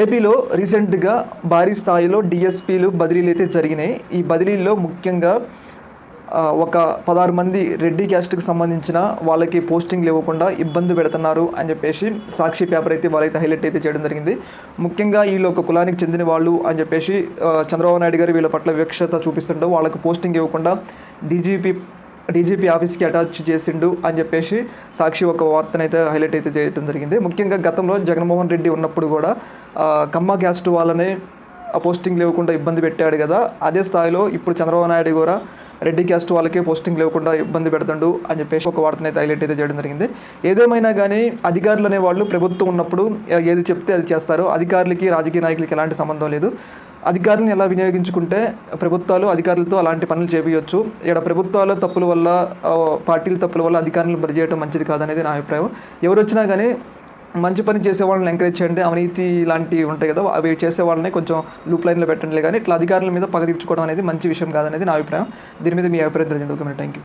ఏపీలో రీసెంట్గా భారీ స్థాయిలో డిఎస్పీలు బదిలీలు అయితే జరిగినాయి. ఈ బదిలీల్లో ముఖ్యంగా ఒక పదహారు మంది రెడ్డి క్యాస్ట్కి సంబంధించిన వాళ్ళకి పోస్టింగ్లు ఇవ్వకుండా ఇబ్బంది పెడుతున్నారు అని చెప్పేసి సాక్షి పేపర్ అయితే వాళ్ళైతే హైలైట్ అయితే చేయడం జరిగింది. ముఖ్యంగా వీళ్ళు ఒక కులానికి చెందిన వాళ్ళు అని చెప్పేసి చంద్రబాబు నాయుడు గారు వీళ్ళ పట్ల వివక్షత చూపిస్తుండో వాళ్ళకి పోస్టింగ్ ఇవ్వకుండా డీజీపీ డీజీపీ ఆఫీస్కి అటాచ్ చేసిండు అని చెప్పేసి సాక్షి ఒక వార్తనైతే హైలైట్ అయితే చేయడం జరిగింది. ముఖ్యంగా గతంలో జగన్మోహన్ రెడ్డి ఉన్నప్పుడు కూడా కమ్మ క్యాస్ట్ వాళ్ళని పోస్టింగ్ లేకుండా ఇబ్బంది పెట్టాడు కదా. అదే స్థాయిలో ఇప్పుడు చంద్రబాబు నాయుడు కూడా రెడ్డి క్యాస్ట్ వాళ్ళకి పోస్టింగ్ లేకుండా ఇబ్బంది పెడుతుండు అని చెప్పేసి ఒక వార్తను అయితే హైలైట్ అయితే చేయడం జరిగింది. ఏదేమైనా కానీ అధికారులు అనేవాళ్ళు ప్రభుత్వం ఉన్నప్పుడు ఏది చెప్తే అది చేస్తారు. అధికారులకి రాజకీయ నాయకులకి ఎలాంటి సంబంధం లేదు. అధికారులను ఎలా వినియోగించుకుంటే ప్రభుత్వాలు అధికారులతో అలాంటి పనులు చేపించవచ్చు ఇక్కడ ప్రభుత్వాల తప్పుల వల్ల పార్టీల తప్పుల వల్ల అధికారులను బరి చేయడం మంచిది కాదనేది నా అభిప్రాయం. ఎవరు వచ్చినా కానీ మంచి పని చేసే వాళ్ళని ఎంకరేజ్ చేయండి. అవినీతి లాంటివి ఉంటాయి కదా అవి చేసే వాళ్ళని కొంచెం లూప్ లైన్లో పెట్టండి. కానీ ఇట్లా అధికారుల మీద పగ తీర్చుకోవడం అనేది మంచి విషయం కాదనేది నా అభిప్రాయం. దీని మీద మీ అభిప్రాయం తెలియజేయండి. Okay thank you